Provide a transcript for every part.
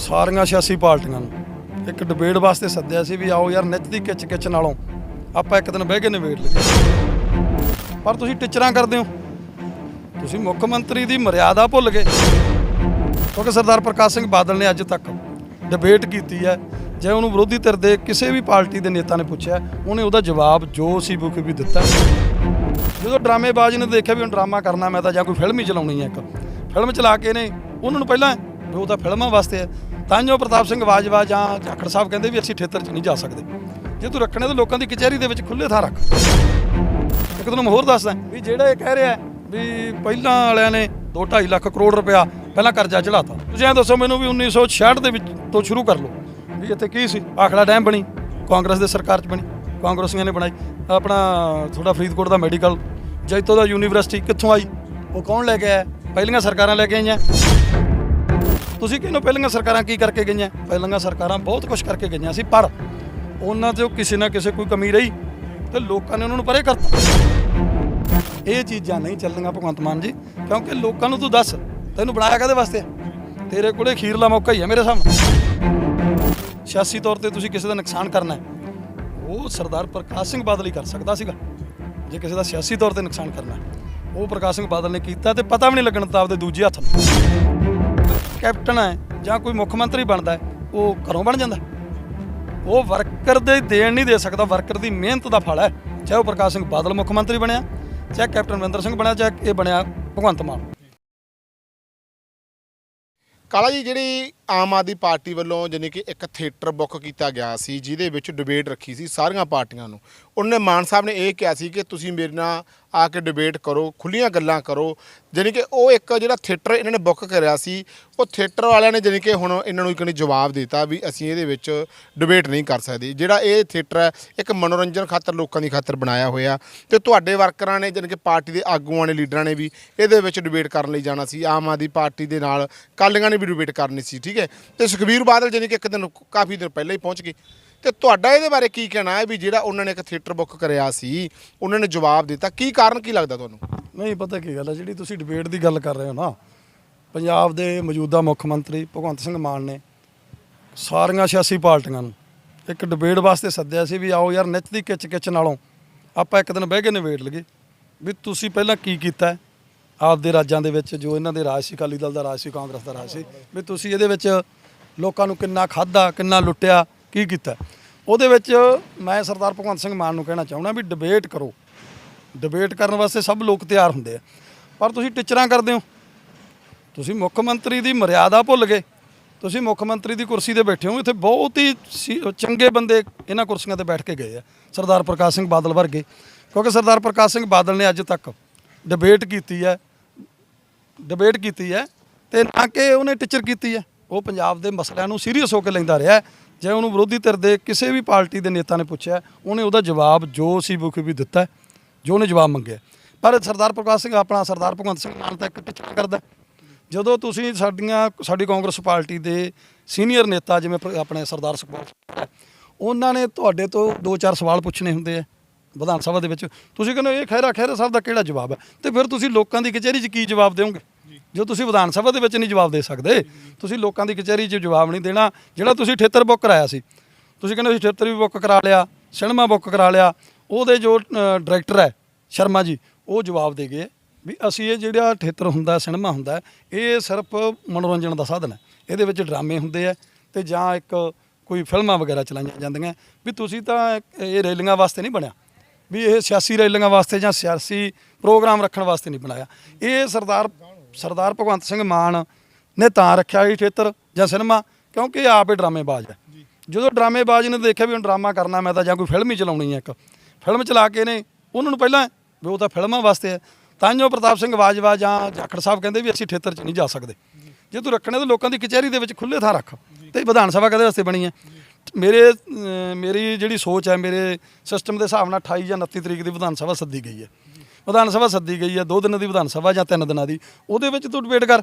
ਸਾਰੀਆਂ ਸਿਆਸੀ ਪਾਰਟੀਆਂ ਨੂੰ। ਇੱਕ ਡਿਬੇਟ ਵਾਸਤੇ ਸੱਦਿਆ ਸੀ ਵੀ ਆਓ ਯਾਰ ਨਿੱਤ ਦੀ ਕਿਚ ਕਿਚ ਨਾਲੋਂ ਆਪਾਂ ਇੱਕ ਦਿਨ ਬਹਿ ਕੇ ਨਿਬੇੜ ਲਈਏ। ਪਰ ਤੁਸੀਂ ਟਿਚਰਾਂ ਕਰਦੇ ਹੋ। ਤੁਸੀਂ ਮੁੱਖ ਮੰਤਰੀ ਦੀ ਮਰਿਆਦਾ ਭੁੱਲ ਗਏ। ਕਿਉਂਕਿ ਸਰਦਾਰ ਪ੍ਰਕਾਸ਼ ਸਿੰਘ ਬਾਦਲ ਨੇ ਅੱਜ ਤੱਕ ਡਿਬੇਟ ਕੀਤੀ ਹੈ। ਜੇ ਉਹਨੂੰ ਵਿਰੋਧੀ ਧਿਰ ਦੇ ਕਿਸੇ ਵੀ ਪਾਰਟੀ ਦੇ ਨੇਤਾ ਨੇ ਪੁੱਛਿਆ, ਉਹਨੇ ਉਹਦਾ ਜਵਾਬ ਜੋ ਸੀ ਬੁਖੂਬੀ ਦਿੱਤਾ। ਜਦੋਂ ਡਰਾਮੇਬਾਜ਼ ਨੇ ਦੇਖਿਆ ਵੀ ਹੁਣ ਡਰਾਮਾ ਕਰਨਾ, ਮੈਂ ਤਾਂ ਜਾਂ ਕੋਈ ਫਿਲਮ ਹੀ ਚਲਾਉਣੀ ਹੈ ਇੱਕ। ਫਿਲਮ ਚਲਾ ਕੇ ਨੇ, ਉਹਨਾਂ ਨੂੰ ਪਹਿਲਾਂ ਵੀ ਉਹ ਤਾਂ ਫਿਲਮਾਂ ਵਾਸਤੇ ਹੈ। ਤਾਂ ਜੋ ਪ੍ਰਤਾਪ ਸਿੰਘ ਬਾਜਵਾ ਜਾਂ ਜਾਖੜ ਸਾਹਿਬ ਕਹਿੰਦੇ ਵੀ ਅਸੀਂ ਥੀਏਟਰ 'ਚ ਨਹੀਂ ਜਾ ਸਕਦੇ। ਜੇ ਤੂੰ ਰੱਖਣੇ ਤਾਂ ਲੋਕਾਂ ਦੀ ਕਚਹਿਰੀ ਦੇ ਵਿੱਚ ਖੁੱਲੇ ਥਾਂ ਰੱਖ। ਇੱਕ ਤੁਹਾਨੂੰ ਹੋਰ ਦੱਸਦਾ, ਵੀ ਜਿਹੜਾ ਇਹ ਕਹਿ ਰਿਹਾ ਵੀ ਪਹਿਲਾਂ ਵਾਲਿਆਂ ਨੇ 2.5 ਲੱਖ ਕਰੋੜ ਰੁਪਇਆ ਪਹਿਲਾਂ ਕਰਜ਼ਾ ਚੜਾਤਾ ਤੁਸੀਂ ਐਂ ਦੱਸੋ ਮੈਨੂੰ ਵੀ 1966 ਦੇ ਵਿੱਚ ਤੋਂ ਸ਼ੁਰੂ ਕਰ ਲਓ। ਵੀ ਇੱਥੇ ਕੀ ਸੀ? ਆਖਲਾ ਡੈਮ ਬਣੀ, ਕਾਂਗਰਸ ਦੇ ਸਰਕਾਰ 'ਚ ਬਣੀ, ਕਾਂਗਰਸੀਆਂ ਨੇ ਬਣਾਈ। ਆਪਣਾ ਥੋੜਾ ਫਰੀਦਕੋਟ ਦਾ ਮੈਡੀਕਲ, ਜੈਤੋ ਦਾ ਯੂਨੀਵਰਸਿਟੀ ਕਿੱਥੋਂ ਆਈ? ਉਹ ਕੌਣ ਲੈ ਕੇ ਆਇਆ? ਪਹਿਲੀਆਂ ਸਰਕਾਰਾਂ ਲੈ ਕੇ ਆਈਆਂ। ਤੁਸੀਂ ਕਿਹਨੂੰ ਪਹਿਲੀਆਂ ਸਰਕਾਰਾਂ ਕੀ ਕਰਕੇ ਗਈਆਂ? ਪਹਿਲੀਆਂ ਸਰਕਾਰਾਂ ਬਹੁਤ ਕੁਝ ਕਰਕੇ ਗਈਆਂ ਸੀ, ਪਰ ਉਹਨਾਂ ਤੇ ਕਿਸੇ ਨਾ ਕਿਸੇ ਕੋਈ ਕਮੀ ਰਹੀ ਤੇ ਲੋਕਾਂ ਨੇ ਉਹਨਾਂ ਨੂੰ ਪਰੇ ਕਰਤਾ। ਇਹ ਚੀਜ਼ਾਂ ਨਹੀਂ ਚੱਲਣੀਆਂ ਭਗਵੰਤ ਮਾਨ ਜੀ, ਕਿਉਂਕਿ ਲੋਕਾਂ ਨੂੰ ਤੂੰ ਦੱਸ, ਤੈਨੂੰ ਬਣਾਇਆ ਕਾਦੇ ਵਾਸਤੇ? ਤੇਰੇ ਕੋਲੇ ਖੀਰਲਾ ਮੌਕਾ ਹੀ ਹੈ ਮੇਰੇ ਸਾਹਮਣੇ। ਸਿਆਸੀ ਤੌਰ ਤੇ ਤੁਸੀਂ ਕਿਸੇ ਦਾ ਨੁਕਸਾਨ ਕਰਨਾ ਹੈ, ਉਹ ਸਰਦਾਰ ਪ੍ਰਕਾਸ਼ ਸਿੰਘ ਬਾਦਲ ਹੀ ਕਰ ਸਕਦਾ ਸੀਗਾ, ਜੇ ਕਿਸੇ ਦਾ ਸਿਆਸੀ ਤੌਰ ਤੇ ਨੁਕਸਾਨ ਕਰਨਾ ਉਹ ਪ੍ਰਕਾਸ਼ ਸਿੰਘ ਬਾਦਲ ਨੇ ਕੀਤਾ ਤੇ ਪਤਾ ਵੀ ਨਹੀਂ ਲੱਗਣ ਤਾਂ ਆਪਦੇ ਦੂਜੇ ਹੱਥ ਨੂੰ। ਕੈਪਟਨ ਹੈ ਜਾਂ ਕੋਈ ਮੁੱਖ ਮੰਤਰੀ ਬਣਦਾ ਹੈ, ਉਹ ਘਰੋਂ ਬਣ ਜਾਂਦਾ ਉਹ ਵਰਕਰ ਦੇ ਦੇਣ ਨਹੀਂ ਦੇ ਸਕਦਾ, ਵਰਕਰ ਦੀ ਮਿਹਨਤ ਦਾ ਫਲ ਹੈ। ਚਾਹੇ ਉਹ ਪ੍ਰਕਾਸ਼ ਸਿੰਘ ਬਾਦਲ ਮੁੱਖ ਮੰਤਰੀ ਬਣਿਆ, ਚਾਹੇ ਕੈਪਟਨ ਅਮਰਿੰਦਰ ਸਿੰਘ ਬਣਿਆ, ਚਾਹੇ ਇਹ ਬਣਿਆ ਭਗਵੰਤ ਮਾਨ। ਕਾਲਾ ਜੀ, ਜਿਹੜੀ ਆਮ ਆਦਮੀ ਪਾਰਟੀ ਵੱਲੋਂ ਜਾਣੀ ਕਿ ਇੱਕ ਥੀਏਟਰ ਬੁੱਕ ਕੀਤਾ ਗਿਆ ਸੀ, ਜਿਹਦੇ ਵਿੱਚ ਡਿਬੇਟ ਰੱਖੀ ਸੀ ਸਾਰੀਆਂ ਪਾਰਟੀਆਂ ਨੂੰ। ਉਹਨੇ ਮਾਨ ਸਾਹਿਬ ਨੇ ਇਹ ਕਿਹਾ ਸੀ ਕਿ ਤੁਸੀਂ ਮੇਰੇ ਨਾਲ ਆ ਕੇ ਡਿਬੇਟ ਕਰੋ ਖੁੱਲੀਆਂ ਗੱਲਾਂ ਕਰੋ। ਜਾਣੀ ਕਿ ਉਹ ਇੱਕ ਜਿਹੜਾ ਥੀਏਟਰ ਇਹਨਾਂ ਨੇ ਬੁੱਕ ਕਰਿਆ ਸੀ, ਉਹ ਥੀਏਟਰ ਵਾਲਿਆਂ ਨੇ ਜਾਣੀ ਕਿ ਹੁਣ ਇਹਨਾਂ ਨੂੰ ਇੱਕ ਨੇ ਜਵਾਬ ਦਿੱਤਾ ਵੀ ਅਸੀਂ ਇਹਦੇ ਵਿੱਚ ਡਿਬੇਟ ਨਹੀਂ ਕਰ ਸਕਦੇ। ਜਿਹੜਾ ਇਹ ਥੀਏਟਰ ਹੈ, ਇੱਕ ਮਨੋਰੰਜਨ ਖਾਤਰ ਲੋਕਾਂ ਦੀ ਖਾਤਰ ਬਣਾਇਆ ਹੋਇਆ ਤੇ ਤੁਹਾਡੇ ਵਰਕਰਾਂ ਨੇ ਜਾਣੀ ਕਿ ਪਾਰਟੀ ਦੇ ਆਗੂਆਂ ਨੇ, ਲੀਡਰਾਂ ਨੇ ਵੀ ਇਹਦੇ ਵਿੱਚ ਡਿਬੇਟ ਕਰਨ ਲਈ ਜਾਣਾ ਸੀ। ਆਮ ਆਦਮੀ ਪਾਰਟੀ ਦੇ ਨਾਲ, ਕਾਲੀਆਂ ਨੇ ਵੀ ਡਿਬੇਟ ਕਰਨੀ ਸੀ, ਠੀਕ ਹੈ ਤੇ ਸੁਖਬੀਰ ਬਾਦਲ ਜਾਣੀ ਕਿ ਇੱਕ ਦਿਨ ਕਾਫੀ ਦਿਨ ਪਹਿਲਾਂ ਹੀ ਪਹੁੰਚ ਗਏ। ਤੇ ਤੁਹਾਡਾ ਇਹਦੇ ਬਾਰੇ ਕੀ ਕਹਿਣਾ ਹੈ ਵੀ ਜਿਹੜਾ ਉਹਨਾਂ ਨੇ ਇੱਕ ਥੀਏਟਰ ਬੁੱਕ ਕਰਿਆ ਸੀ, ਉਹਨਾਂ ਨੇ ਜਵਾਬ ਦਿੱਤਾ? ਕੀ ਕਾਰਨ ਕੀ ਲੱਗਦਾ ਤੁਹਾਨੂੰ? ਨਹੀਂ, ਪਤਾ ਕੀ ਗੱਲ ਹੈ, ਜਿਹੜੀ ਤੁਸੀਂ ਡਿਬੇਟ ਦੀ ਗੱਲ ਕਰ ਰਹੇ ਹੋ ਨਾ, ਪੰਜਾਬ ਦੇ ਮੌਜੂਦਾ ਮੁੱਖ ਮੰਤਰੀ ਭਗਵੰਤ ਸਿੰਘ ਮਾਨ ਨੇ ਸਾਰੀਆਂ ਸਿਆਸੀ ਪਾਰਟੀਆਂ ਨੂੰ ਇੱਕ ਡਿਬੇਟ ਵਾਸਤੇ ਸੱਦਿਆ ਸੀ ਵੀ ਆਓ ਯਾਰ ਨਿੱਚ ਦੀ ਕਿਚ ਕਿਚ ਨਾਲੋਂ ਆਪਾਂ ਇੱਕ ਦਿਨ ਬਹਿ ਕੇ ਨਿਬੇੜ ਲਈਏ, ਵੀ ਤੁਸੀਂ ਪਹਿਲਾਂ ਕੀ ਕੀਤਾ ਆਪਦੇ ਰਾਜਾਂ ਦੇ ਵਿੱਚ ਜੋ ਇਹਨਾਂ ਦੇ ਰਾਜ ਸੀ, ਅਕਾਲੀ ਦਲ ਦਾ ਰਾਜ ਸੀ, ਕਾਂਗਰਸ ਦਾ ਰਾਜ ਸੀ, ਵੀ ਤੁਸੀਂ ਇਹਦੇ ਵਿੱਚ ਲੋਕਾਂ ਨੂੰ ਕਿੰਨਾ ਖਾਦਾ ਕਿੰਨਾ ਲੁੱਟਿਆ, ਕੀ ਕੀਤਾ? ਉਹਦੇ ਵਿੱਚ ਮੈਂ ਸਰਦਾਰ ਭਗਵੰਤ ਸਿੰਘ ਮਾਨ ਨੂੰ ਕਹਿਣਾ ਚਾਹੁੰਦਾ ਵੀ ਡਿਬੇਟ ਕਰੋ। ਡਿਬੇਟ ਕਰਨ ਵਾਸਤੇ ਸਭ ਲੋਕ ਤਿਆਰ ਹੁੰਦੇ ਆ। ਪਰ ਤੁਸੀਂ ਟਿਚਰਾਂ ਕਰਦੇ ਹੋ। ਤੁਸੀਂ ਮੁੱਖ ਮੰਤਰੀ ਦੀ ਮਰਿਆਦਾ ਭੁੱਲ ਗਏ। ਤੁਸੀਂ ਮੁੱਖ ਮੰਤਰੀ ਦੀ ਕੁਰਸੀ ਤੇ ਬੈਠੇ ਹੋ। ਇੱਥੇ ਬਹੁਤ ਹੀ ਸੀ- ਚੰਗੇ ਬੰਦੇ ਇਹਨਾਂ ਕੁਰਸੀਆਂ ਤੇ ਬੈਠ ਕੇ ਗਏ ਆ। ਸਰਦਾਰ ਪ੍ਰਕਾਸ਼ ਸਿੰਘ ਬਾਦਲ ਵਰਗੇ। ਕਿਉਂਕਿ ਸਰਦਾਰ ਪ੍ਰਕਾਸ਼ ਸਿੰਘ ਬਾਦਲ ਨੇ ਅੱਜ ਤੱਕ ਡਿਬੇਟ ਕੀਤੀ ਹੈ। ਡਿਬੇਟ ਕੀਤੀ ਹੈ ਤੇ ਨਾ ਕਿ ਉਹਨੇ ਟੀਚਰ ਕੀਤੀ ਹੈ। ਉਹ ਪੰਜਾਬ ਦੇ ਮਸਲਿਆਂ ਨੂੰ ਸੀਰੀਅਸ ਹੋ ਕੇ ਲੈਂਦਾ ਰਿਹਾ ਹੈ। ਜੇ ਉਹਨੂੰ ਵਿਰੋਧੀ ਧਿਰ ਦੇ ਕਿਸੇ ਵੀ ਪਾਰਟੀ ਦੇ ਨੇਤਾ ਨੇ ਪੁੱਛਿਆ, ਉਹਨੇ ਉਹਦਾ ਜਵਾਬ ਜੋ ਸੀ ਵੀ ਦਿੱਤਾ ਜੋ ਉਹਨੇ ਜਵਾਬ ਮੰਗਿਆ ਪਰ ਸਰਦਾਰ ਪ੍ਰਕਾਸ਼ ਸਿੰਘ ਆਪਣਾ ਸਰਦਾਰ ਭਗਵੰਤ ਸਿੰਘ ਮਾਨ ਤਾਂ ਇੱਕ ਟੀਚਰ ਕਰਦਾ ਜਦੋਂ ਤੁਸੀਂ ਸਾਡੀਆਂ, ਸਾਡੀ ਕਾਂਗਰਸ ਪਾਰਟੀ ਦੇ ਸੀਨੀਅਰ ਨੇਤਾ ਜਿਵੇਂ ਆਪਣੇ ਸਰਦਾਰ ਸੁਖਪਾਲ ਸਿੰਘ ਉਹਨਾਂ ਨੇ ਤੁਹਾਡੇ ਤੋਂ ਦੋ ਚਾਰ ਸਵਾਲ ਪੁੱਛਣੇ ਹੁੰਦੇ ਆ ਵਿਧਾਨ ਸਭਾ ਦੇ ਵਿੱਚ। ਤੁਸੀਂ ਕਹਿੰਦੇ ਹੋ, ਇਹ ਖਹਿਰਾ ਖਹਿਰਾ ਸਾਹਿਬ ਦਾ ਕਿਹੜਾ ਜਵਾਬ ਹੈ? ਤੇ ਫਿਰ ਤੁਸੀਂ ਲੋਕਾਂ ਦੀ ਕਚਹਿਰੀ 'ਚ ਕੀ ਜਵਾਬ ਦਿਓਗੇ? ਜੋ ਤੁਸੀਂ ਵਿਧਾਨ ਸਭਾ ਦੇ ਵਿੱਚ ਨਹੀਂ ਜਵਾਬ ਦੇ ਸਕਦੇ, ਤੁਸੀਂ ਲੋਕਾਂ ਦੀ ਕਚਹਿਰੀ 'ਚ ਜਵਾਬ ਨਹੀਂ ਦੇਣਾ, ਜਿਹੜਾ ਤੁਸੀਂ ਠੇਤਰ ਬੁੱਕ ਕਰਾਇਆ ਸੀ। ਤੁਸੀਂ ਕਹਿੰਦੇ ਅਸੀਂ ਠੇਤਰ ਵੀ ਬੁੱਕ ਕਰਾ ਲਿਆ, ਸਿਨੇਮਾ ਬੁੱਕ ਕਰਾ ਲਿਆ, ਉਹਦੇ ਜੋ ਡਾਇਰੈਕਟਰ ਹੈ ਸ਼ਰਮਾ ਜੀ, ਉਹ ਜਵਾਬ ਦੇ ਗਏ ਵੀ ਅਸੀਂ ਇਹ ਜਿਹੜਾ ਠੇਤਰ ਹੁੰਦਾ, ਸਿਨੇਮਾ ਹੁੰਦਾ, ਇਹ ਸਿਰਫ ਮਨੋਰੰਜਨ ਦਾ ਸਾਧਨ ਹੈ। ਇਹਦੇ ਵਿੱਚ ਡਰਾਮੇ ਹੁੰਦੇ ਆ ਤੇ ਜਾਂ ਇੱਕ ਕੋਈ ਫਿਲਮਾਂ ਵਗੈਰਾ ਚਲਾਈਆਂ ਜਾਂਦੀਆਂ, ਵੀ ਤੁਸੀਂ ਤਾਂ ਇਹ ਰੈਲੀਆਂ ਵਾਸਤੇ ਨਹੀਂ ਬਣਿਆ। ਵੀ ਇਹ ਸਿਆਸੀ ਰੈਲੀਆਂ ਵਾਸਤੇ ਜਾਂ ਸਿਆਸੀ ਪ੍ਰੋਗਰਾਮ ਰੱਖਣ ਵਾਸਤੇ ਨਹੀਂ ਬਣਾਇਆ। ਇਹ ਸਰਦਾਰ ਸਰਦਾਰ ਭਗਵੰਤ ਸਿੰਘ ਮਾਨ ਨੇ ਤਾਂ ਰੱਖਿਆ ਇਹ ਥੀਏਟਰ ਜਾਂ ਸਿਨੇਮਾ ਕਿਉਂਕਿ ਆਪ ਹੀ ਡਰਾਮੇਬਾਜ਼ ਹੈ। ਜਦੋਂ ਡਰਾਮੇਬਾਜ਼ ਨੇ ਦੇਖਿਆ ਵੀ ਹੁਣ ਡਰਾਮਾ ਕਰਨਾ ਮੈਂ ਤਾਂ ਜਾਂ ਕੋਈ ਫਿਲਮ ਹੀ ਚਲਾਉਣੀ ਹੈ ਇੱਕ। ਫਿਲਮ ਚਲਾ ਕੇ ਨੇ ਉਹਨਾਂ ਨੂੰ ਪਹਿਲਾਂ ਵੀ ਉਹ ਤਾਂ ਫਿਲਮਾਂ ਵਾਸਤੇ ਹੈ। ਤਾਂ ਜੋ ਪ੍ਰਤਾਪ ਸਿੰਘ ਬਾਜਵਾ ਜਾਂ ਜਾਖੜ ਸਾਹਿਬ ਕਹਿੰਦੇ ਵੀ ਅਸੀਂ ਥੀਏਟਰ 'ਚ ਨਹੀਂ ਜਾ ਸਕਦੇ। ਜੇ ਤੂੰ ਰੱਖਣੇ ਤਾਂ ਲੋਕਾਂ ਦੀ ਕਚਹਿਰੀ ਦੇ ਵਿੱਚ ਖੁੱਲੇ ਥਾਂ ਰੱਖ। ਤੇ ਵਿਧਾਨ ਸਭਾ ਕਦੇ ਵਾਸਤੇ ਬਣੀ ਹੈ? ਮੇਰੇ ਮੇਰੀ ਜਿਹੜੀ ਸੋਚ ਹੈ ਮੇਰੇ ਸਿਸਟਮ ਦੇ ਹਿਸਾਬ ਨਾਲ 28 ਜਾਂ 29 ਤਰੀਕ ਦੀ ਵਿਧਾਨ ਸਭਾ ਸੱਦੀ ਗਈ ਹੈ। ਵਿਧਾਨ ਸਭਾ ਸੱਦੀ ਗਈ ਹੈ ਦੋ ਦਿਨਾਂ ਦੀ ਵਿਧਾਨ ਸਭਾ ਜਾਂ ਤਿੰਨ ਦਿਨਾਂ ਦੀ ਉਹਦੇ ਵਿੱਚ ਤੂੰ ਡਿਬੇਟ ਕਰ।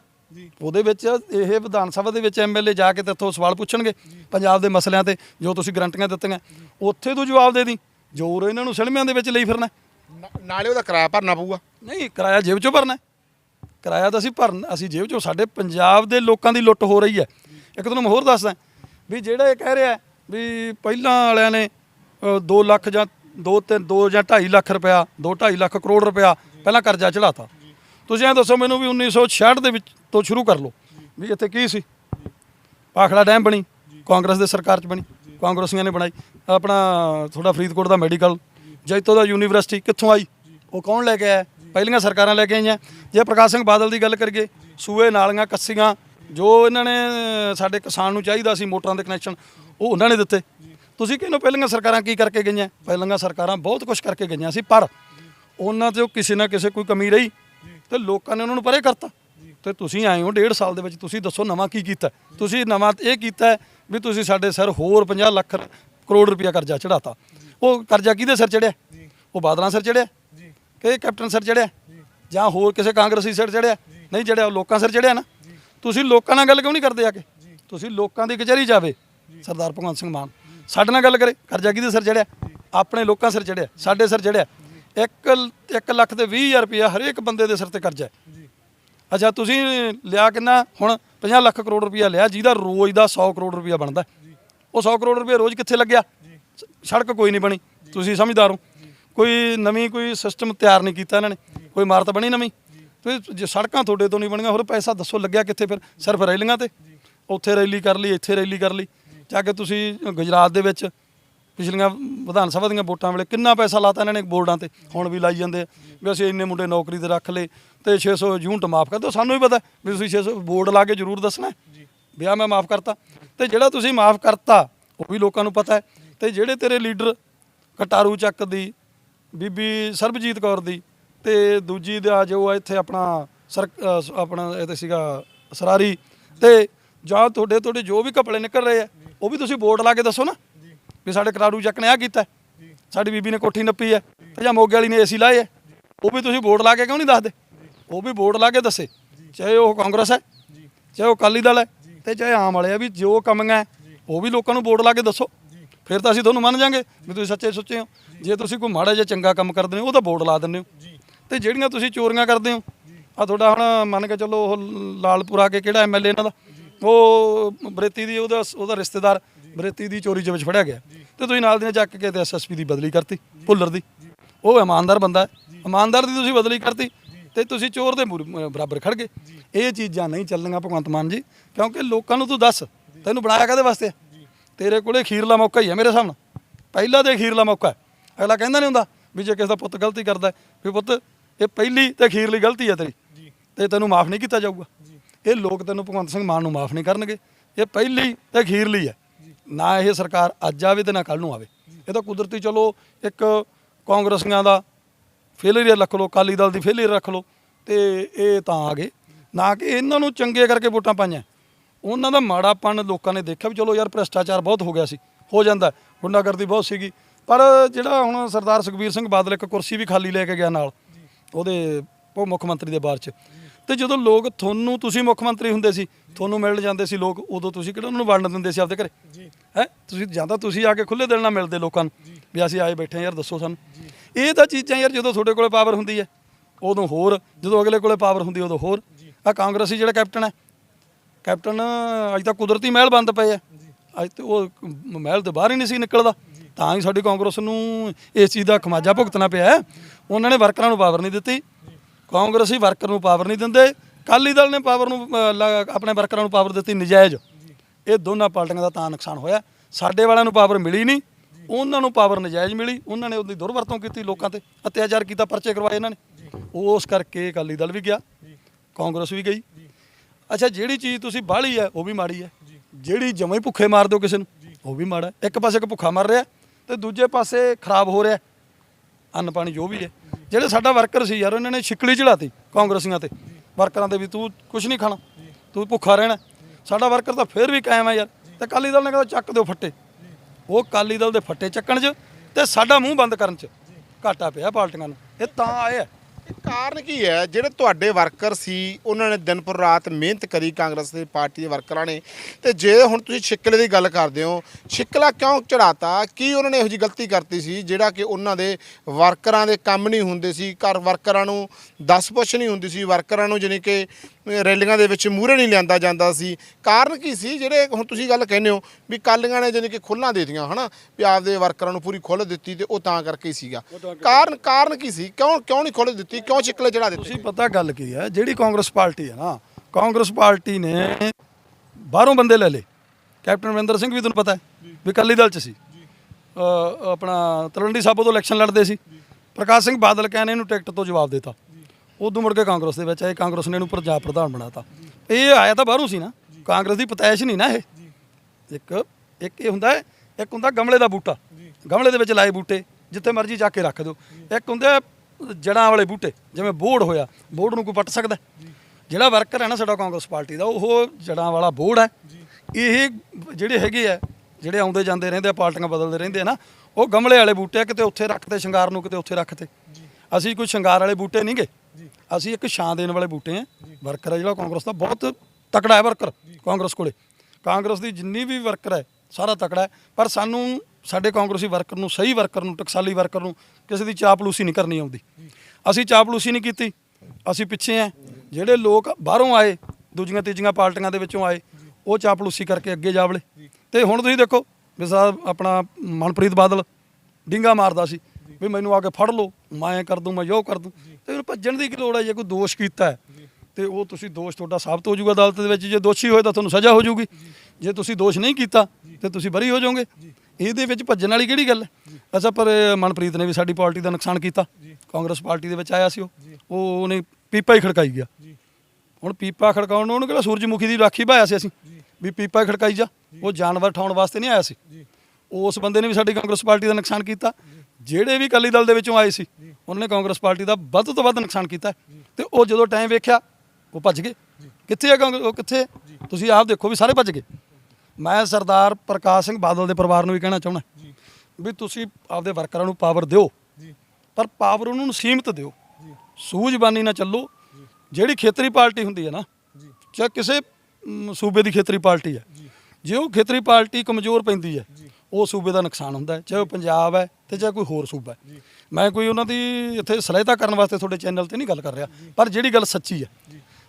ਉਹਦੇ ਵਿੱਚ ਇਹ ਵਿਧਾਨ ਸਭਾ ਦੇ ਵਿੱਚ ਐਮਐਲਏ ਜਾ ਕੇ ਤੇਥੋਂ ਸਵਾਲ ਪੁੱਛਣਗੇ ਪੰਜਾਬ ਦੇ ਮਸਲਿਆਂ ਤੇ ਜੋ ਤੁਸੀਂ ਗਰੰਟੀਆਂ ਦਿੱਤੀਆਂ। ਉੱਥੇ ਤੂੰ ਜਵਾਬ ਦੇ ਦੀ ਜੋਰ ਇਹਨਾਂ ਨੂੰ ਸਿਲਮਿਆਂ ਦੇ ਵਿੱਚ ਲਈ ਫਿਰਨਾ। ਨਾਲੇ ਉਹਦਾ ਕਿਰਾਇਆ ਭਰਨਾ ਪਊਗਾ। ਨਹੀਂ ਕਿਰਾਇਆ ਜੇਬ ਚੋਂ ਭਰਨਾ। ਕਿਰਾਇਆ ਤਾਂ ਅਸੀਂ ਭਰਨ ਅਸੀਂ ਜੇਬ ਚੋਂ ਸਾਡੇ ਪੰਜਾਬ ਦੇ ਲੋਕਾਂ ਦੀ ਲੁੱਟ ਹੋ ਰਹੀ ਹੈ। ਇੱਕ ਤੁਹਾਨੂੰ ਮੈਂ ਹੋਰ ਦੱਸਦਾ ਵੀ ਜਿਹੜਾ ਇਹ ਕਹਿ ਰਿਹਾ ਵੀ ਪਹਿਲਾਂ ਵਾਲਿਆਂ ਨੇ 2 ਲੱਖ ਜਾਂ 2 3 2 ਜਾਂ 2.5 ਲੱਖ ਰੁਪਇਆ 2 2.5 ਲੱਖ ਕਰੋੜ ਰੁਪਇਆ ਪਹਿਲਾਂ ਕਰਜ਼ਾ ਚੜਾਤਾ ਤੁਸੀਂ ਇਹ ਦੱਸੋ ਮੈਨੂੰ ਵੀ 1966 ਦੇ ਵਿੱਚ ਤੋਂ ਸ਼ੁਰੂ ਕਰ ਲਓ। ਵੀ ਇੱਥੇ ਕੀ ਸੀ? ਪਾਖੜਾ ਡੈਮ ਬਣੀ, ਕਾਂਗਰਸ ਦੇ ਸਰਕਾਰ ਚ ਬਣੀ, ਕਾਂਗਰਸੀਆਂ ਨੇ ਬਣਾਈ। ਆਪਣਾ ਥੋੜਾ ਫਰੀਦਕੋਟ ਦਾ ਮੈਡੀਕਲ, ਜੈਤੋ ਦਾ ਯੂਨੀਵਰਸਿਟੀ ਕਿੱਥੋਂ ਆਈ? ਉਹ ਕੌਣ ਲੈ ਕੇ ਆਇਆ? ਪਹਿਲੀਆਂ ਸਰਕਾਰਾਂ ਲੈ ਕੇ ਆਈਆਂ। ਜੇ ਪ੍ਰਕਾਸ਼ ਸਿੰਘ ਬਾਦਲ ਦੀ ਗੱਲ ਕਰੀਏ, ਸੂਏ, ਨਾਲੀਆਂ, ਕੱਸੀਆਂ, ਜੋ ਇਹਨਾਂ ਨੇ ਸਾਡੇ ਕਿਸਾਨ ਨੂੰ ਚਾਹੀਦਾ ਸੀ ਮੋਟਰਾਂ ਦੇ ਕਨੈਕਸ਼ਨ, ਉਹ ਉਹਨਾਂ ਨੇ ਦਿੱਤੇ। ਤੁਸੀਂ ਕਿਹਨੂੰ ਪਹਿਲੀਆਂ ਸਰਕਾਰਾਂ ਕੀ ਕਰਕੇ ਗਈਆਂ? ਪਹਿਲੀਆਂ ਸਰਕਾਰਾਂ ਬਹੁਤ ਕੁਝ ਕਰਕੇ ਗਈਆਂ ਸੀ, ਪਰ ਉਹਨਾਂ ਤੇ ਕਿਸੇ ਨਾ ਕਿਸੇ ਕੋਈ ਕਮੀ ਰਹੀ ਤੇ ਲੋਕਾਂ ਨੇ ਉਹਨਾਂ ਨੂੰ ਪਰੇ ਕਰਤਾ। ਤੇ ਤੁਸੀਂ ਆਏ ਹੋ ਡੇਢ ਸਾਲ ਦੇ ਵਿੱਚ, ਤੁਸੀਂ ਦੱਸੋ ਨਵਾਂ ਕੀ ਕੀਤਾ? ਤੁਸੀਂ ਨਵਾਂ ਇਹ ਕੀਤਾ ਵੀ ਤੁਸੀਂ ਸਾਡੇ ਸਿਰ ਹੋਰ 50 ਲੱਖ ਕਰੋੜ ਰੁਪਇਆ ਕਰਜ਼ਾ ਚੜਾਤਾ ਉਹ ਕਰਜ਼ਾ ਕਿਹਦੇ ਸਿਰ ਚੜਿਆ ਉਹ ਬਾਦਲਾਂ ਸਿਰ ਚੜਿਆ ਕਿ ਕੈਪਟਨ ਸਿਰ ਚੜਿਆ ਜਾਂ ਹੋਰ ਕਿਸੇ ਕਾਂਗਰਸੀ ਸਿਰ ਚੜਿਆ ਨਹੀਂ ਚੜਿਆ ਉਹ ਲੋਕਾਂ ਸਿਰ ਚੜਿਆ ਨਾ। ਤੁਸੀਂ ਲੋਕਾਂ ਨਾਲ ਗੱਲ ਕਿਉਂ ਨਹੀਂ ਕਰਦੇ ਆ ਕੇ? ਤੁਸੀਂ ਲੋਕਾਂ ਦੀ ਕਚਹਿਰੀ ਜਾਵੇ ਸਰਦਾਰ ਭਗਵੰਤ ਸਿੰਘ ਮਾਨ। ਸਾਡੇ ਨਾਲ ਗੱਲ ਕਰੇ ਕਰਜ਼ਾ ਕਿਹਦੇ ਸਿਰ ਚੜਿਆ? ਆਪਣੇ ਲੋਕਾਂ ਸਿਰ ਚੜਿਆ ਸਾਡੇ ਸਿਰ ਚੜਿਆ। 1 1 ਲੱਖ ਤੇ 20000 ਰੁਪਇਆ ਹਰੇਕ ਬੰਦੇ ਦੇ ਸਿਰ ਤੇ ਕਰਜ਼ਾ ਹੈ। ਅੱਛਾ ਤੁਸੀਂ ਲਿਆ ਕਿੰਨਾ? ਹੁਣ 50 ਲੱਖ ਕਰੋੜ ਰੁਪਇਆ ਲਿਆ ਜਿਹਦਾ ਰੋਜ਼ ਦਾ 100 ਕਰੋੜ ਰੁਪਇਆ ਬਣਦਾ। ਉਹ 100 ਕਰੋੜ ਰੁਪਇਆ ਰੋਜ਼ ਕਿੱਥੇ ਲੱਗਿਆ? ਸੜਕ ਕੋਈ ਨਹੀਂ ਬਣੀ। ਤੁਸੀਂ ਸਮਝਦਾਰ ਹੋ। ਕੋਈ ਨਵੀਂ ਕੋਈ ਸਿਸਟਮ ਤਿਆਰ ਨਹੀਂ ਕੀਤਾ ਇਹਨਾਂ ਨੇ। ਕੋਈ ਇਮਾਰਤ ਬਣੀ ਨਵੀਂ? ਤੁਸੀਂ ਜੇ ਸੜਕਾਂ ਤੁਹਾਡੇ ਤੋਂ ਨਹੀਂ ਬਣੀਆਂ ਹੋਰ ਪੈਸਾ ਦੱਸੋ ਲੱਗਿਆ ਕਿੱਥੇ ਫਿਰ? ਸਿਰਫ ਰੈਲੀਆਂ ਤੇ? ਉੱਥੇ ਰੈਲੀ ਕਰ ਲਈ ਇੱਥੇ ਰੈਲੀ ਕਰ ਲਈ। ਜਾ ਕੇ ਤੁਸੀਂ ਗੁਜਰਾਤ ਦੇ ਵਿੱਚ ਪਿਛਲੀਆਂ ਵਿਧਾਨ ਸਭਾ ਦੀਆਂ ਵੋਟਾਂ ਵੇਲੇ ਕਿੰਨਾ ਪੈਸਾ ਲਾਤਾ ਇਹਨਾਂ ਨੇ ਬੋਰਡਾਂ ਤੇ? ਹੁਣ ਵੀ ਲਾਈ ਜਾਂਦੇ ਆ। ਵੀ ਅਸੀਂ ਇੰਨੇ ਮੁੰਡੇ ਨੌਕਰੀ ਤੇ ਰੱਖ ਲਏ ਤੇ 600 ਯੂਨਿਟ ਮਾਫ ਕਰ ਦਿਓ। ਸਾਨੂੰ ਵੀ ਪਤਾ ਵੀ ਤੁਸੀਂ 600 ਬੋਰਡ ਲਾ ਕੇ ਜ਼ਰੂਰ ਦੱਸਣਾ ਹੈ। ਵੀ ਆਹ ਮੈਂ ਮਾਫ ਕਰਤਾ। ਤੇ ਜਿਹੜਾ ਤੁਸੀਂ ਮਾਫ ਕਰਤਾ ਉਹ ਵੀ ਲੋਕਾਂ ਨੂੰ ਪਤਾ ਹੈ। ਤੇ ਜਿਹੜੇ ਤੇਰੇ ਲੀਡਰ ਕਟਾਰੂ ਚੱਕ ਦੀ ਬੀਬੀ ਸਰਬਜੀਤ ਕੌਰ ਦੀ ਤੇ ਦੂਜੀ ਦਾ ਜੋ ਆ ਇੱਥੇ ਆਪਣਾ ਸਰ ਆਪਣਾ ਇਹ ਤੇ ਸੀਗਾ ਸਰਾਰੀ ਤੇ ਜਾਂ ਤੁਹਾਡੇ ਤੁਹਾਡੇ ਜੋ ਵੀ ਕਪੜੇ ਨਿਕਲ ਰਹੇ ਆ ਉਹ ਵੀ ਤੁਸੀਂ ਬੋਰਡ ਲਾ ਕੇ ਦੱਸੋ ਨਾ ਵੀ ਸਾਡੇ ਕਟਾਰੂ ਚੱਕ ਨੇ ਆ ਕੀਤਾ। ਸਾਡੀ ਬੀਬੀ ਨੇ ਕੋਠੀ ਨੱਪੀ ਹੈ। ਤੇ ਜਾਂ ਮੋਗੇ ਵਾਲੀ ਨੇ ਏਸੀ ਲਾਏ ਹੈ। ਉਹ ਵੀ ਤੁਸੀਂ ਬੋਰਡ ਲਾ ਕੇ ਕਿਉਂ ਨਹੀਂ ਦੱਸਦੇ? ਉਹ ਵੀ ਬੋਰਡ ਲਾ ਕੇ ਦੱਸੇ। ਚਾਹੇ ਉਹ ਕਾਂਗਰਸ ਹੈ ਚਾਹੇ ਉਹ ਅਕਾਲੀ ਦਲ ਹੈ ਤੇ ਚਾਹੇ ਆਮ ਵਾਲੇ ਆ ਵੀ ਜੋ ਕਮੀਆਂ ਹੈ, ਉਹ ਵੀ ਲੋਕਾਂ ਨੂੰ ਬੋਰਡ ਲਾ ਕੇ ਦੱਸੋ। ਫਿਰ ਤਾਂ ਅਸੀਂ ਤੁਹਾਨੂੰ ਮੰਨ ਜਾਾਂਗੇ ਵੀ ਤੁਸੀਂ ਸੱਚੇ ਸੁੱਚੇ ਹੋ। ਜੇ। ਤੁਸੀਂ ਕੋਈ ਮਾੜਾ ਜਿਹਾ ਚੰਗਾ ਕੰਮ ਕਰਦੇ ਹੋ ਉਹ ਤਾਂ ਬੋਰਡ ਲਾ ਦਿੰਦੇ ਹੋ। ਤੇ ਜਿਹੜੀਆਂ ਤੁਸੀਂ ਚੋਰੀਆਂ ਕਰਦੇ ਹੋ ਆ ਤੁਹਾਡਾ ਹੁਣ ਮੰਨ ਕੇ ਚੱਲੋ ਉਹ ਲਾਲਪੁਰਾ ਕੇ ਕਿਹੜਾ ਐਮਐਲਏ ਇਹਨਾਂ ਦਾ? ਉਹ ਬਰੇਤੀ ਦੀ ਉਹਦਾ ਉਹਦਾ ਰਿਸ਼ਤੇਦਾਰ ਬਰੇਤੀ ਦੀ ਚੋਰੀ ਚ ਵਿੱਚ ਫੜਿਆ ਗਿਆ। ਤੇ ਤੁਸੀਂ ਨਾਲ ਦੀ ਨਾਲ ਚੱਕ ਕੇ ਤੇ ਐਸਐਸਪੀ ਦੀ ਬਦਲੀ ਕਰਤੀ ਭੁੱਲਰ ਦੀ। ਉਹ ਇਮਾਨਦਾਰ ਬੰਦਾ ਹੈ। ਇਮਾਨਦਾਰ ਦੀ ਤੁਸੀਂ ਬਦਲੀ ਕਰਤੀ ਤੇ ਤੁਸੀਂ ਚੋਰ ਦੇ ਬਰਾਬਰ ਖੜ ਗਏ। ਇਹ ਚੀਜ਼ਾਂ ਨਹੀਂ ਚੱਲਣੀਆਂ ਭਗਵੰਤ ਮਾਨ ਜੀ ਕਿਉਂਕਿ ਲੋਕਾਂ ਨੂੰ ਤੂੰ ਦੱਸ ਤੈਨੂੰ ਬਣਾਇਆ ਕਾਦੇ ਵਾਸਤੇ? ਤੇਰੇ ਕੋਲੇ ਖੀਰਲਾ ਮੌਕਾ ਹੀ ਹੈ ਮੇਰੇ ਸਾਹਮਣੇ। ਪਹਿਲਾ ਤੇ ਖੀਰਲਾ ਮੌਕਾ ਅਗਲਾ ਕਹਿੰਦਾ ਨਹੀਂ ਹੁੰਦਾ ਵੀ ਜੇ ਕਿਸੇ ਦਾ ਪੁੱਤ ਗਲਤੀ ਕਰਦਾ ਵੀ ਪੁੱਤ ਇਹ ਪਹਿਲੀ ਤੇ ਅਖੀਰਲੀ ਗਲਤੀ ਹੈ ਤੇਰੀ। ਤੇ ਤੈਨੂੰ ਮਾਫ ਨਹੀਂ ਕੀਤਾ ਜਾਊਗਾ। ਇਹ ਲੋਕ ਤੈਨੂੰ ਭਗਵੰਤ ਸਿੰਘ ਮਾਨ ਨੂੰ ਮਾਫ ਨਹੀਂ ਕਰਨਗੇ। ਇਹ ਪਹਿਲੀ ਤੇ ਅਖੀਰਲੀ ਹੈ। ਨਾ ਇਹ ਸਰਕਾਰ ਅੱਜ ਆਵੇ ਤੇ ਨਾ ਕੱਲ ਨੂੰ ਆਵੇ। ਇਹ ਤਾਂ ਕੁਦਰਤੀ ਚਲੋ ਇੱਕ ਕਾਂਗਰਸੀਆਂ ਦਾ ਫੇਲਿਅਰ ਰੱਖ ਲਓ ਅਕਾਲੀ ਦਲ ਦੀ ਫੇਲਿਅਰ ਰੱਖ ਲਓ। ਤੇ ਇਹ ਤਾਂ ਆ ਗਏ। ਨਾ ਕਿ ਇਹਨਾਂ ਨੂੰ ਚੰਗੇ ਕਰਕੇ ਵੋਟਾਂ ਪਾਈਆਂ। ਉਹਨਾਂ ਦਾ ਮਾੜਾਪਣ ਲੋਕਾਂ ਨੇ ਦੇਖਿਆ ਵੀ ਚਲੋ ਯਾਰ ਭ੍ਰਿਸ਼ਟਾਚਾਰ ਬਹੁਤ ਹੋ ਗਿਆ ਸੀ। ਹੋ ਜਾਂਦਾ। ਗੁੰਡਾਗਰਦੀ ਬਹੁਤ ਸੀਗੀ। ਪਰ ਜਿਹੜਾ ਹੁਣ ਸਰਦਾਰ ਸੁਖਬੀਰ ਸਿੰਘ ਬਾਦਲ ਇੱਕ ਕੁਰਸੀ ਵੀ ਖਾਲੀ ਲੈ ਕੇ ਗਿਆ ਨਾਲ, ਉਹਦੇ ਉਹ ਮੁੱਖ ਮੰਤਰੀ ਦੇ ਬਾਰ ਚ। ਤੇ ਜਦੋਂ ਲੋਕ ਤੁਹਾਨੂੰ ਤੁਸੀਂ ਮੁੱਖ ਮੰਤਰੀ ਹੁੰਦੇ ਸੀ ਤੁਹਾਨੂੰ ਮਿਲਣ ਜਾਂਦੇ ਸੀ ਲੋਕ ਉਦੋਂ ਤੁਸੀਂ ਕਿਹੜਾ ਉਹਨਾਂ ਨੂੰ ਵੰਡ ਦਿੰਦੇ ਸੀ ਆਪਦੇ ਘਰੇ? ਹੈ? ਤੁਸੀਂ ਜਾਂਦਾ ਤੁਸੀਂ ਆ ਕੇ ਖੁੱਲੇ ਦਿਲ ਨਾਲ ਮਿਲਦੇ ਲੋਕਾਂ ਨੂੰ ਵੀ ਅਸੀਂ ਆਏ ਬੈਠੇ ਯਾਰ ਦੱਸੋ ਸਾਨੂੰ। ਇਹ ਤਾਂ ਚੀਜ਼ਾਂ ਯਾਰ ਜਦੋਂ ਤੁਹਾਡੇ ਕੋਲੇ ਪਾਵਰ ਹੁੰਦੀ ਹੈ ਉਦੋਂ ਹੋਰ ਜਦੋਂ ਅਗਲੇ ਕੋਲੇ ਪਾਵਰ ਹੁੰਦੀ ਉਦੋਂ ਹੋਰ। ਆ ਕਾਂਗਰਸੀ ਜਿਹੜਾ ਕੈਪਟਨ ਹੈ ਕੈਪਟਨ ਅੱਜ ਤਾਂ ਕੁਦਰਤੀ ਮਹਿਲ ਬੰਦ ਪਏ ਆ। ਅੱਜ ਤੇ ਉਹ ਮਹਿਲ ਦੇ ਬਾਹਰ ਹੀ ਨਹੀਂ ਸੀ ਨਿਕਲਦਾ। ਤਾਂ ਹੀ ਸਾਡੀ ਕਾਂਗਰਸ ਨੂੰ ਇਸ ਚੀਜ਼ ਦਾ ਖਮਾਜਾ ਭੁਗਤਣਾ ਪਿਆ। ਉਹਨਾਂ ਨੇ ਵਰਕਰਾਂ ਨੂੰ ਪਾਵਰ ਨਹੀਂ ਦਿੱਤੀ। ਕਾਂਗਰਸੀ ਵਰਕਰ ਨੂੰ ਪਾਵਰ ਨਹੀਂ ਦਿੰਦੇ ਅਕਾਲੀ ਦਲ ਨੇ ਪਾਵਰ ਨੂੰ ਆਪਣੇ ਵਰਕਰਾਂ ਨੂੰ ਪਾਵਰ ਦਿੱਤੀ ਨਜਾਇਜ਼। ਇਹ ਦੋਨਾਂ ਪਾਰਟੀਆਂ ਦਾ ਤਾਂ ਨੁਕਸਾਨ ਹੋਇਆ। ਸਾਡੇ ਵਾਲਿਆਂ ਨੂੰ ਪਾਵਰ ਮਿਲੀ ਨਹੀਂ ਉਹਨਾਂ ਨੂੰ ਪਾਵਰ ਨਜਾਇਜ਼ ਮਿਲੀ ਉਹਨਾਂ ਨੇ ਉਹਦੀ ਦੁਰਵਰਤੋਂ ਕੀਤੀ ਲੋਕਾਂ ਤੇ ਅਤਿਆਚਾਰ ਕੀਤਾ ਪਰਚੇ ਕਰਵਾਏ ਇਹਨਾਂ ਨੇ। ਉਸ ਕਰਕੇ ਅਕਾਲੀ ਦਲ ਵੀ ਗਿਆ ਕਾਂਗਰਸ ਵੀ ਗਈ। ਅੱਛਾ ਜਿਹੜੀ ਚੀਜ਼ ਤੁਸੀਂ ਬਾਹਲੀ ਹੈ ਉਹ ਵੀ ਮਾੜੀ ਹੈ। ਜਿਹੜੀ ਜਮਾਂ ਹੀ ਭੁੱਖੇ ਮਾਰ ਦਿਓ ਕਿਸੇ ਨੂੰ ਉਹ ਵੀ ਮਾੜਾ। ਇੱਕ ਪਾਸੇ ਇੱਕ ਭੁੱਖਾ ਮਰ ਰਿਹਾ ਤੇ ਦੂਜੇ ਪਾਸੇ ਖਰਾਬ ਹੋ ਰਿਹਾ ਅੰਨ ਪਾਣੀ ਜੋ ਵੀ ਹੈ। ਜਿਹੜੇ ਸਾਡਾ ਵਰਕਰ ਸੀ ਯਾਰ, ਉਹਨਾਂ ਨੇ ਛਿਕਲੀ ਚੜਾਤੀ ਕਾਂਗਰਸੀਆਂ ਤੇ। ਵਰਕਰਾਂ ਦੇ ਵੀ ਤੂੰ ਕੁਝ ਨਹੀਂ ਖਾਣਾ, ਤੂੰ ਭੁੱਖਾ ਰਹਿਣਾ। ਸਾਡਾ ਵਰਕਰ ਤਾਂ ਫੇਰ ਵੀ ਕਾਇਮ ਹੈ ਯਾਰ, ਤੇ ਅਕਾਲੀ ਦਲ ਨੇ ਕਹਿੰਦਾ ਚੱਕ ਦਿਓ ਫੱਟੇ। ਉਹ ਅਕਾਲੀ ਦਲ ਦੇ ਫੱਟੇ ਚੱਕਣ 'ਚ ਤੇ ਸਾਡਾ ਮੂੰਹ ਬੰਦ ਕਰਨ 'ਚ ਘਾਟਾ ਪਿਆ ਪਾਰਟੀਆਂ ਨੂੰ। ਇਹ ਤਾਂ ਆਏ ਆ ਕਾਰਨ ਕੀ ਹੈ? ਜਿਹੜੇ ਤੁਹਾਡੇ ਵਰਕਰ ਸੀ ਉਹਨਾਂ ਨੇ ਦਿਨ ਪਰ ਰਾਤ ਮਿਹਨਤ ਕਰੀ ਕਾਂਗਰਸ ਦੇ ਪਾਰਟੀ ਦੇ ਵਰਕਰਾਂ ਨੇ। ਤੇ ਜੇ ਹੁਣ ਤੁਸੀਂ ਛਿੱਕਲੇ ਦੀ ਗੱਲ ਕਰਦੇ ਹੋ ਛਿੱਕਲਾ ਕਿਉਂ ਚੜਾਤਾ ਕੀ ਉਹਨਾਂ ਨੇ ਇਹੋ ਜੀ ਗਲਤੀ ਕਰਤੀ ਸੀ ਜਿਹੜਾ ਕਿ ਉਹਨਾਂ ਦੇ ਵਰਕਰਾਂ ਦੇ ਕੰਮ ਨਹੀਂ ਹੁੰਦੇ ਸੀ? ਘਰ ਵਰਕਰਾਂ ਨੂੰ 10 ਪੁੱਛ ਨਹੀਂ ਹੁੰਦੀ ਸੀ ਵਰਕਰਾਂ ਨੂੰ ਜਾਣੀ ਕਿ ਰੈਲੀਆਂ ਦੇ ਵਿੱਚ ਮੂਹਰੇ ਨਹੀਂ ਲਿਆਂਦਾ ਜਾਂਦਾ ਸੀ। ਕਾਰਨ ਕੀ ਸੀ? ਜਿਹੜੇ ਹੁਣ ਤੁਸੀਂ ਗੱਲ ਕਹਿੰਦੇ ਹੋ ਵੀ ਕਾਲੀਆਂ ਨੇ ਜਾਣੀ ਕਿ ਖੁੱਲਾਂ ਦੇ ਦਿੱਤੀਆਂ ਹਨਾ? ਵੀ ਆਪਦੇ ਵਰਕਰਾਂ ਨੂੰ ਪੂਰੀ ਖੁੱਲ੍ਹ ਦਿੱਤੀ ਤੇ ਉਹ ਤਾਂ ਕਰਕੇ ਹੀ ਸੀਗਾ ਕਾਰਨ ਕਾਰਨ ਕੀ ਸੀ? ਕਿਉਂ ਕਿਉਂ ਨਹੀਂ ਖੁੱਲ੍ਹ ਦਿੱਤੀ? ਕਿਉਂ ਚਿੱਕਲੇ ਚੜਾ ਦਿੱਤੇ? ਤੁਸੀਂ ਪਤਾ ਗੱਲ ਕੀ ਹੈ, ਜਿਹੜੀ ਕਾਂਗਰਸ ਪਾਰਟੀ ਹੈ ਨਾ, ਕਾਂਗਰਸ ਪਾਰਟੀ ਨੇ ਬਾਹਰੋਂ ਬੰਦੇ ਲੈ ਲਏ। ਕੈਪਟਨ ਅਮਰਿੰਦਰ ਸਿੰਘ ਵੀ ਤੁਹਾਨੂੰ ਪਤਾ ਹੈ, ਵੀ ਅਕਾਲੀ ਦਲ ਚ ਸੀ। ਆਪਣਾ ਤਲਵੰਡੀ ਸਾਬੋ ਤੋਂ ਇਲੈਕਸ਼ਨ ਲੜਦੇ ਸੀ। ਪ੍ਰਕਾਸ਼ ਸਿੰਘ ਬਾਦਲ ਕਹਿੰਦੇ ਇਹਨੂੰ ਟਿਕਟ ਤੋਂ ਜਵਾਬ ਦਿੱਤਾ। ਉਦੋਂ ਮੁੜ ਕੇ ਕਾਂਗਰਸ ਦੇ ਵਿੱਚ ਆਏ, ਕਾਂਗਰਸ ਨੇ ਇਹਨੂੰ ਪੰਜਾਬ ਪ੍ਰਧਾਨ ਬਣਾਤਾ। ਇਹ ਆਇਆ ਤਾਂ ਬਾਹਰੋਂ ਸੀ ਨਾ, ਕਾਂਗਰਸ ਦੀ ਪਤੈਸ਼ ਨਹੀਂ ਨਾ ਇਹ। ਇੱਕ ਇੱਕ ਇਹ ਹੁੰਦਾ ਇੱਕ ਹੁੰਦਾ ਗਮਲੇ ਦਾ ਬੂਟਾ। ਗਮਲੇ ਦੇ ਵਿੱਚ ਲਾਏ ਬੂਟੇ, ਜਿੱਥੇ ਮਰਜ਼ੀ ਜਾ ਕੇ ਰੱਖ ਦਿਓ। ਇੱਕ ਹੁੰਦਾ ਜੜਾਂ ਵਾਲੇ ਬੂਟੇ ਜਿਵੇਂ ਬੋੜ ਹੋਇਆ ਬੋੜ ਨੂੰ ਕੋਈ ਪੱਟ ਸਕਦਾ? ਜਿਹੜਾ ਵਰਕਰ ਹੈ ਨਾ ਸਾਡਾ ਕਾਂਗਰਸ ਪਾਰਟੀ ਦਾ ਉਹ ਜੜਾਂ ਵਾਲਾ ਬੋੜ ਹੈ। ਇਹ ਜਿਹੜੇ ਹੈਗੇ ਆ ਜਿਹੜੇ ਆਉਂਦੇ ਜਾਂਦੇ ਰਹਿੰਦੇ ਆ ਪਾਰਟੀਆਂ ਬਦਲਦੇ ਰਹਿੰਦੇ ਆ ਨਾ ਉਹ ਗਮਲੇ ਵਾਲੇ ਬੂਟੇ ਕਿਤੇ ਉੱਥੇ ਰੱਖਤੇ ਸ਼ਿੰਗਾਰ ਨੂੰ ਕਿਤੇ ਉੱਥੇ ਰੱਖਤੇ ਅਸੀਂ ਕੋਈ ਸ਼ਿੰਗਾਰ ਵਾਲੇ ਬੂਟੇ ਨਹੀਂਗੇ ਅਸੀਂ ਇੱਕ ਛਾਂ ਦੇਣ ਵਾਲੇ ਬੂਟੇ ਆ। ਵਰਕਰ ਹੈ ਜਿਹੜਾ ਕਾਂਗਰਸ ਦਾ ਬਹੁਤ ਤਕੜਾ ਹੈ ਵਰਕਰ ਕਾਂਗਰਸ ਕੋਲੇ। ਕਾਂਗਰਸ ਦੀ ਜਿੰਨੀ ਵੀ ਵਰਕਰ ਹੈ ਸਾਰਾ ਤਕੜਾ ਹੈ। ਪਰ ਸਾਨੂੰ ਸਾਡੇ ਕਾਂਗਰਸੀ ਵਰਕਰ ਨੂੰ, ਸਹੀ ਵਰਕਰ ਨੂੰ, ਟਕਸਾਲੀ ਵਰਕਰ ਨੂੰ ਕਿਸੇ ਦੀ ਚਾਪਲੂਸੀ ਨਹੀਂ ਕਰਨੀ ਆਉਂਦੀ। ਅਸੀਂ ਚਾਪਲੂਸੀ ਨਹੀਂ ਕੀਤੀ। ਅਸੀਂ ਪਿੱਛੇ ਆ ਜਿਹੜੇ ਲੋਕ ਬਾਹਰੋਂ ਆਏ, ਦੂਜੀਆਂ, ਤੀਜੀਆਂ ਪਾਰਟੀਆਂ ਦੇ ਵਿੱਚੋਂ ਆਏ, ਉਹ ਚਾਪਲੂਸੀ ਕਰਕੇ ਅੱਗੇ ਜਾਵਲੇ ਤੇ ਹੁਣ ਤੁਸੀਂ ਦੇਖੋ, ਵੀ ਸਾਹਿਬ ਆਪਣਾ ਮਨਪ੍ਰੀਤ ਬਾਦਲ ਡਿੰਗਾ ਮਾਰਦਾ ਸੀ, ਵੀ ਮੈਨੂੰ ਆ ਕੇ ਫੜ ਲਓ, ਮੈਂ ਐਂ ਕਰ ਦੂੰ, ਮੈਂ ਜੋ ਕਰ ਦੂੰ। ਤੇ ਭੱਜਣ ਦੀ ਕੀ ਲੋੜ ਹੈ? ਜੇ ਕੋਈ ਦੋਸ਼ ਕੀਤਾ ਹੈ, ਤੇ ਉਹ ਤੁਸੀਂ ਦੋਸ਼ ਤੁਹਾਡਾ ਸਾਬਤ ਹੋ ਜਾਊਗਾ ਅਦਾਲਤ ਦੇ ਵਿੱਚ। ਜੇ ਦੋਸ਼ੀ ਹੋਏ ਤਾਂ ਤੁਹਾਨੂੰ ਸਜ਼ਾ ਹੋ ਜਾਊਗੀ। ਜੇ ਤੁਸੀਂ ਦੋਸ਼ ਨਹੀਂ ਕੀਤਾ ਤੇ ਤੁਸੀਂ ਬਰੀ ਹੋ ਜਾਓਗੇ। ਇਹਦੇ ਵਿੱਚ ਭੱਜਣ ਵਾਲੀ ਕਿਹੜੀ ਗੱਲ ਹੈ? ਅੱਛਾ ਪਰ ਮਨਪ੍ਰੀਤ ਨੇ ਵੀ ਸਾਡੀ ਪਾਰਟੀ ਦਾ ਨੁਕਸਾਨ ਕੀਤਾ। ਕਾਂਗਰਸ ਪਾਰਟੀ ਦੇ ਵਿੱਚ ਆਇਆ ਸੀ ਉਹ। ਉਹ ਉਹਨੇ ਪੀਪਾ ਹੀ ਖੜਕਾਈ ਗਿਆ। ਹੁਣ ਪੀਪਾ ਖੜਕਾਉਣ ਨੂੰ ਉਹਨੂੰ ਕਿਹੜਾ ਸੂਰਜਮੁਖੀ ਦੀ ਰਾਖੀ ਭਾਇਆ ਸੀ ਅਸੀਂ? ਵੀ ਪੀਪਾ ਹੀ ਖੜਕਾਈ ਜਾ। ਉਹ ਜਾਨਵਰ ਠਾਉਣ ਵਾਸਤੇ ਨਹੀਂ ਆਇਆ ਸੀ। ਉਸ ਬੰਦੇ ਨੇ ਵੀ ਸਾਡੀ ਕਾਂਗਰਸ ਪਾਰਟੀ ਦਾ ਨੁਕਸਾਨ ਕੀਤਾ। ਜਿਹੜੇ ਵੀ ਅਕਾਲੀ ਦਲ ਦੇ ਵਿੱਚੋਂ ਆਏ ਸੀ ਉਹਨਾਂ ਨੇ ਕਾਂਗਰਸ ਪਾਰਟੀ ਦਾ ਵੱਧ ਤੋਂ ਵੱਧ ਨੁਕਸਾਨ ਕੀਤਾ। ਤੇ ਉਹ ਜਦੋਂ ਟਾਈਮ ਵੇਖਿਆ ਉਹ ਭੱਜ ਗਏ। ਕਿੱਥੇ ਆ ਕਿੱਥੇ? ਤੁਸੀਂ ਆਪ ਦੇਖੋ ਵੀ ਸਾਰੇ ਭੱਜ ਗਏ। ਮੈਂ ਸਰਦਾਰ ਪ੍ਰਕਾਸ਼ ਸਿੰਘ ਬਾਦਲ ਦੇ ਪਰਿਵਾਰ ਨੂੰ ਵੀ ਕਹਿਣਾ ਚਾਹੁੰਦਾ ਵੀ ਤੁਸੀਂ ਆਪਦੇ ਵਰਕਰਾਂ ਨੂੰ ਪਾਵਰ ਦਿਓ। ਪਰ ਪਾਵਰ ਉਹਨਾਂ ਨੂੰ ਸੀਮਿਤ ਦਿਓ। ਸੂਝਬਾਨੀ ਨਾ ਚੱਲੋ। ਜਿਹੜੀ ਖੇਤਰੀ ਪਾਰਟੀ ਹੁੰਦੀ ਹੈ ਨਾ ਚਾਹੇ ਕਿਸੇ ਮ, ਸੂਬੇ ਦੀ ਖੇਤਰੀ ਪਾਰਟੀ ਹੈ। ਜੇ। ਉਹ ਖੇਤਰੀ ਪਾਰਟੀ ਕਮਜ਼ੋਰ ਪੈਂਦੀ ਹੈ ਉਹ ਸੂਬੇ ਦਾ ਨੁਕਸਾਨ ਹੁੰਦਾ ਹੈ। ਚਾਹੇ ਉਹ ਪੰਜਾਬ ਹੈ ਤੇ ਚਾਹੇ ਕੋਈ ਹੋਰ ਸੂਬਾ ਹੈ। ਮੈਂ ਕੋਈ ਉਹਨਾਂ ਦੀ ਇੱਥੇ ਸਲਾਹਤਾ ਕਰਨ ਵਾਸਤੇ ਤੁਹਾਡੇ ਚੈਨਲ ਤੇ ਨਹੀਂ ਗੱਲ ਕਰ ਰਿਹਾ ਪਰ ਜਿਹੜੀ ਗੱਲ ਸੱਚੀ ਹੈ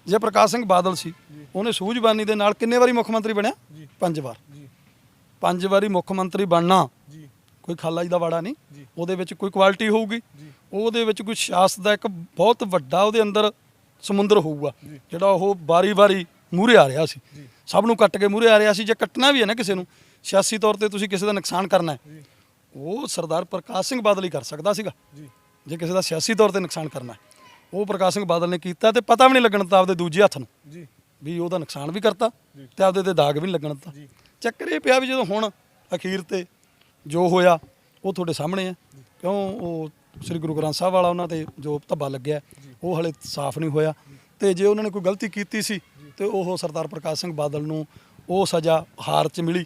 ਜੇ ਪ੍ਰਕਾਸ਼ ਸਿੰਘ ਬਾਦਲ ਸੀ ਉਹਨੇ ਸੂਝਬਾਨੀ ਦੇ ਨਾਲ ਕਿੰਨੇ ਵਾਰੀ ਮੁੱਖ ਮੰਤਰੀ ਬਣਿਆ? ਪੰਜ ਵਾਰ। ਪੰਜ ਵਾਰੀ ਮੁੱਖ ਮੰਤਰੀ ਬਣਨਾ ਕੋਈ ਖਾਲਾ ਜੀ ਦਾ ਵਾੜਾ ਨਹੀਂ। ਉਹਦੇ ਵਿੱਚ ਕੋਈ ਕੁਆਲਿਟੀ ਹੋਊਗੀ। ਉਹਦੇ ਵਿੱਚ ਕੋਈ ਸਿਆਸਤ ਦਾ ਇੱਕ ਬਹੁਤ ਵੱਡਾ ਉਹਦੇ ਅੰਦਰ ਸਮੁੰਦਰ ਹੋਊਗਾ। ਜਿਹੜਾ ਉਹ ਵਾਰੀ-ਵਾਰੀ ਮੂਹਰੇ ਆ ਰਿਹਾ ਸੀ। ਸਭ ਨੂੰ ਕੱਟ ਕੇ ਮੂਹਰੇ ਆ ਰਿਹਾ ਸੀ। ਜੇ ਕੱਟਣਾ ਵੀ ਹੈ ਨਾ ਕਿਸੇ ਨੂੰ ਸਿਆਸੀ ਤੌਰ ਤੇ ਤੁਸੀਂ ਕਿਸੇ ਦਾ ਨੁਕਸਾਨ ਕਰਨਾ ਹੈ। ਉਹ ਸਰਦਾਰ ਪ੍ਰਕਾਸ਼ ਸਿੰਘ ਬਾਦਲ ਹੀ ਕਰ ਸਕਦਾ ਸੀਗਾ। ਜੇ ਕਿਸੇ ਦਾ ਸਿਆਸੀ ਤੌਰ ਤੇ ਨੁਕਸਾਨ ਕਰਨਾ ਹੈ। ਉਹ ਪ੍ਰਕਾਸ਼ ਸਿੰਘ ਬਾਦਲ ਨੇ ਕੀਤਾ ਤੇ ਪਤਾ ਵੀ ਨਹੀਂ ਲੱਗਣ ਦਿੱਤਾ ਆਪਦੇ ਦੂਜੇ ਹੱਥ ਨੂੰ। ਵੀ ਉਹਦਾ ਨੁਕਸਾਨ ਵੀ ਕਰਤਾ ਤੇ ਆਪਦੇ ਤੇ ਦਾਗ ਵੀ ਨਹੀਂ ਲੱਗਣ ਦਿੱਤਾ। ਚੱਕਰ ਇਹ ਪਿਆ ਵੀ ਜਦੋਂ ਹੁਣ ਅਖੀਰ ਤੇ ਜੋ ਹੋਇਆ ਉਹ ਤੁਹਾਡੇ ਸਾਹਮਣੇ ਹੈ ਕਿਉਂ ਉਹ ਸ੍ਰੀ ਗੁਰੂ ਗ੍ਰੰਥ ਸਾਹਿਬ ਵਾਲਾ ਉਹਨਾਂ ਤੇ ਜੋ ਧੱਬਾ ਲੱਗਿਆ ਉਹ ਹਲੇ ਸਾਫ਼ ਨਹੀਂ ਹੋਇਆ। ਤੇ ਜੇ ਉਹਨਾਂ ਨੇ ਕੋਈ ਗਲਤੀ ਕੀਤੀ ਸੀ ਤੇ ਉਹ ਸਰਦਾਰ ਪ੍ਰਕਾਸ਼ ਸਿੰਘ ਬਾਦਲ ਨੂੰ ਉਹ ਸਜ਼ਾ ਹਾਰ ਚ ਮਿਲੀ।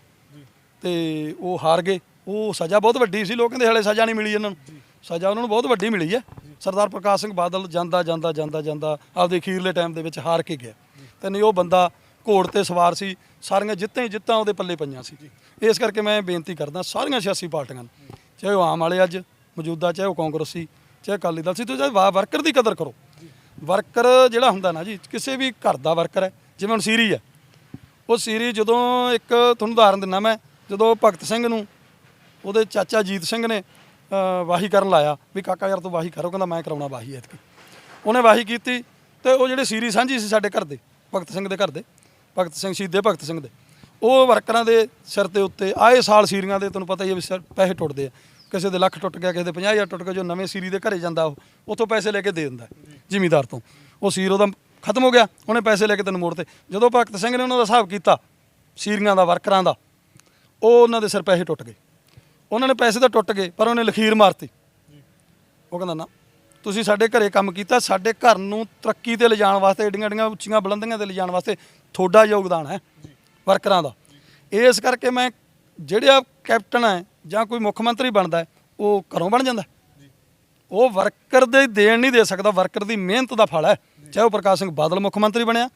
ਤੇ ਉਹ ਹਾਰ ਗਏ। ਉਹ ਸਜ਼ਾ ਬਹੁਤ ਵੱਡੀ ਸੀ। ਲੋਕ ਕਹਿੰਦੇ ਹਲੇ ਸਜ਼ਾ ਨਹੀਂ ਮਿਲੀ ਇਹਨਾਂ ਨੂੰ। ਸਜ਼ਾ ਉਹਨਾਂ ਨੂੰ ਬਹੁਤ ਵੱਡੀ ਮਿਲੀ ਹੈ। ਸਰਦਾਰ ਪ੍ਰਕਾਸ਼ ਸਿੰਘ ਬਾਦਲ ਜਾਂਦਾ ਜਾਂਦਾ ਜਾਂਦਾ ਜਾਂਦਾ, ਆਪਦੇ ਅਖੀਰਲੇ ਟਾਈਮ ਦੇ ਵਿੱਚ ਹਾਰ ਕੇ ਗਿਆ। ਤੇ ਨਹੀਂ, ਉਹ ਬੰਦਾ ਘੋੜ ਤੇ ਸਵਾਰ ਸੀ, ਸਾਰੀਆਂ ਜਿੱਤਾਂ ਹੀ ਜਿੱਤਾਂ ਉਹਦੇ ਪੱਲੇ ਪਈਆਂ ਸੀ। ਇਸ ਕਰਕੇ ਮੈਂ ਬੇਨਤੀ ਕਰਦਾ, ਸਾਰੀਆਂ ਸਿਆਸੀ ਪਾਰਟੀਆਂ ਨੂੰ, ਚਾਹੇ ਉਹ ਆਮ ਵਾਲੇ ਅੱਜ ਮੌਜੂਦਾ, ਚਾਹੇ ਉਹ ਕਾਂਗਰਸੀ, ਚਾਹੇ ਅਕਾਲੀ ਦਲ ਸੀ ਤੁਸੀਂ ਵਰਕਰ ਦੀ ਕਦਰ ਕਰੋ। ਵਰਕਰ ਜਿਹੜਾ ਹੁੰਦਾ ਨਾ ਜੀ, ਕਿਸੇ ਵੀ ਘਰ ਦਾ ਵਰਕਰ ਹੈ, ਜਿਵੇਂ ਹੁਣ ਸੀਰੀ ਹੈ। ਉਹ ਸੀਰੀ ਜਦੋਂ ਇੱਕ, ਤੁਹਾਨੂੰ ਉਦਾਹਰਨ ਦਿੰਦਾ ਮੈਂ, ਜਦੋਂ ਭਗਤ ਸਿੰਘ ਨੂੰ, ਉਹਦੇ ਚਾਚਾ ਜੀਤ ਸਿੰਘ ਨੇ ਵਾਹੀ ਕਰਨ ਲਾਇਆ ਵੀ ਕਾਕਾ ਯਾਰ ਤੂੰ ਵਾਹੀ ਕਰੋ ਕਹਿੰਦਾ ਮੈਂ ਕਰਾਉਣਾ ਵਾਹੀ ਐਤਕੀ। ਉਹਨੇ ਵਾਹੀ ਕੀਤੀ ਤੇ ਉਹ ਜਿਹੜੇ ਸੀਰੀ ਸਾਂਝੀ ਸੀ ਸਾਡੇ ਘਰ ਦੇ, ਭਗਤ ਸਿੰਘ ਦੇ ਘਰ ਦੇ, ਭਗਤ ਸਿੰਘ ਸ਼ਹੀਦੇ ਭਗਤ ਸਿੰਘ ਦੇ, ਉਹ ਵਰਕਰਾਂ ਦੇ ਸਿਰ ਦੇ ਉੱਤੇ ਆਏ ਸਾਲ ਸੀਰੀਆਂ ਦੇ ਤੁਹਾਨੂੰ ਪਤਾ ਹੀ ਹੈ ਵੀ ਪੈਸੇ ਟੁੱਟਦੇ ਆ। ਕਿਸੇ ਦੇ ਲੱਖ ਟੁੱਟ ਗਿਆ, ਕਿਸੇ ਦੇ 50000 ਟੁੱਟ ਗਿਆ, ਜੋ ਨਵੇਂ ਸੀਰੀ ਦੇ ਘਰੇ ਜਾਂਦਾ ਉਹ, ਉੱਥੋਂ ਪੈਸੇ ਲੈ ਕੇ ਦੇ ਦਿੰਦਾ ਜ਼ਿਮੀਦਾਰ ਤੋਂ। ਉਹ ਸੀਰ ਉਹਦਾ ਖਤਮ ਹੋ ਗਿਆ, ਉਹਨੇ ਪੈਸੇ ਲੈ ਕੇ ਤੈਨੂੰ ਮੋੜ ਤੇ ਜਦੋਂ ਭਗਤ ਸਿੰਘ ਨੇ ਉਹਨਾਂ ਦਾ ਹਿਸਾਬ ਕੀਤਾ ਸੀਰੀਆਂ ਦਾ, ਵਰਕਰਾਂ ਦਾ, ਉਹ ਉਹਨਾਂ ਦੇ ਸਿਰ ਪੈਸੇ ਟੁੱਟ ਗਏ। ਉਹਨਾਂ ਨੇ ਪੈਸੇ ਤਾਂ ਟੁੱਟ ਗਏ, ਪਰ ਉਹਨੇ ਲਖੀਰ ਮਾਰਤੀ। ਉਹ ਕਹਿੰਦਾ, ਨਾ, ਤੁਸੀਂ ਸਾਡੇ ਘਰੇ ਕੰਮ ਕੀਤਾ, ਸਾਡੇ ਘਰ ਨੂੰ ਤਰੱਕੀ ਤੇ ਲਿਜਾਣ ਵਾਸਤੇ ਏਡੀਆਂ ਏਡੀਆਂ ਉੱਚੀਆਂ ਬੁਲੰਦੀਆਂ ਤੇ ਲਿਜਾਣ ਵਾਸਤੇ ਤੁਹਾਡਾ ਯੋਗਦਾਨ ਹੈ, ਵਰਕਰਾਂ ਦਾ। ਇਸ ਕਰਕੇ ਮੈਂ ਜਿਹੜਾ ਕੈਪਟਨ ਹੈ ਜਾਂ ਕੋਈ ਮੁੱਖ ਮੰਤਰੀ ਬਣਦਾ ਉਹ ਘਰੋਂ ਬਣ ਜਾਂਦਾ ਉਹ ਵਰਕਰ ਦੇ ਦੇਣ ਨਹੀਂ ਦੇ ਸਕਦਾ, ਵਰਕਰ ਦੀ ਮਿਹਨਤ ਦਾ ਫਲ ਹੈ। ਚਾਹੇ ਉਹ ਪ੍ਰਕਾਸ਼ ਸਿੰਘ ਬਾਦਲ ਮੁੱਖ ਮੰਤਰੀ ਬਣਿਆ,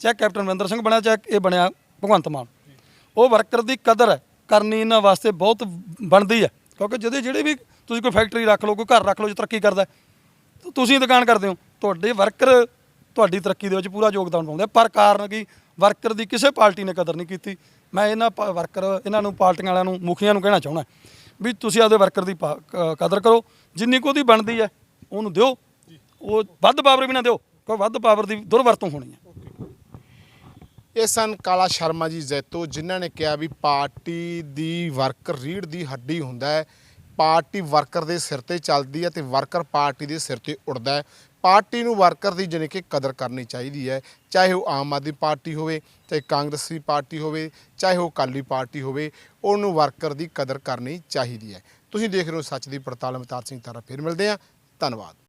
ਚਾਹੇ ਕੈਪਟਨ ਅਮਰਿੰਦਰ ਸਿੰਘ ਬਣਿਆ, ਚਾਹੇ ਇਹ ਬਣਿਆ ਭਗਵੰਤ ਮਾਨ। ਉਹ ਵਰਕਰ ਦੀ ਕਦਰ ਹੈ। ਕਰਨੀ ਇਹਨਾਂ ਵਾਸਤੇ ਬਹੁਤ ਬਣਦੀ ਹੈ। ਕਿਉਂਕਿ ਜਿਹਦੇ ਜਿਹੜੇ ਵੀ ਤੁਸੀਂ ਕੋਈ ਫੈਕਟਰੀ ਰੱਖ ਲਓ, ਕੋਈ ਘਰ ਰੱਖ ਲਓ, ਜੋ ਤਰੱਕੀ ਕਰਦਾ ਤੁਸੀਂ ਦੁਕਾਨ ਕਰਦੇ ਹੋ। ਤੁਹਾਡੇ ਵਰਕਰ ਤੁਹਾਡੀ ਤਰੱਕੀ ਦੇ ਵਿੱਚ ਪੂਰਾ ਯੋਗਦਾਨ ਪਾਉਂਦੇ ਪਰ ਕਾਰਨ ਕੀ? ਵਰਕਰ ਦੀ ਕਿਸੇ ਪਾਰਟੀ ਨੇ ਕਦਰ ਨਹੀਂ ਕੀਤੀ। ਮੈਂ ਇਹਨਾਂ ਪ- ਵਰਕਰ ਇਹਨਾਂ ਨੂੰ ਪਾਰਟੀਆਂ ਵਾਲਿਆਂ ਨੂੰ, ਮੁਖੀਆਂ ਨੂੰ ਕਹਿਣਾ ਚਾਹੁੰਦਾ ਵੀ ਤੁਸੀਂ ਆਪਦੇ ਵਰਕਰ ਦੀ ਪਾ- ਕ- ਕਦਰ ਕਰੋ। ਜਿੰਨੀ ਕੁ ਉਹਦੀ ਬਣਦੀ ਹੈ, ਉਹਨੂੰ ਦਿਓ। ਉਹ ਵੱਧ ਪਾਵਰ ਵੀ ਨਾ ਦਿਓ ਕਿਉਂ ਵੱਧ ਪਾਵਰ ਦੀ ਦੁਰਵਰਤੋਂ ਹੋਣੀ ਹੈ। ਇਹ ਸਨ ਕਾਲਾ ਸ਼ਰਮਾ ਜੀ ਜ਼ੈਤੋ, ਜਿਨ੍ਹਾਂ ਨੇ ਕਿਹਾ ਵੀ ਪਾਰਟੀ ਦੀ ਵਰਕਰ ਰੀੜ ਦੀ ਹੱਡੀ ਹੁੰਦਾ ਹੈ। ਪਾਰਟੀ ਵਰਕਰ ਦੇ ਸਿਰ ਤੇ ਚੱਲਦੀ ਹੈ ਤੇ ਵਰਕਰ ਪਾਰਟੀ ਦੇ ਸਿਰ ਤੇ ਉੱਡਦਾ ਹੈ। ਪਾਰਟੀ ਨੂੰ ਵਰਕਰ ਦੀ ਜਾਣੀ ਕਿ ਕਦਰ ਕਰਨੀ ਚਾਹੀਦੀ ਹੈ। ਚਾਹੇ ਉਹ ਆਮ ਆਦਮੀ ਪਾਰਟੀ ਹੋਵੇ, ਚਾਹੇ ਕਾਂਗਰਸੀ ਪਾਰਟੀ ਹੋਵੇ, ਚਾਹੇ ਉਹ ਅਕਾਲੀ ਪਾਰਟੀ ਹੋਵੇ, ਉਹਨੂੰ ਵਰਕਰ ਦੀ ਕਦਰ ਕਰਨੀ ਚਾਹੀਦੀ ਹੈ। ਤੁਸੀਂ ਦੇਖ ਰਹੇ ਹੋ ਸੱਚ ਦੀ ਪੜਤਾਲ ਅਮਤਾਰ ਸਿੰਘ ਤਾਰਾ, ਫਿਰ ਮਿਲਦੇ ਹਾਂ। ਧੰਨਵਾਦ।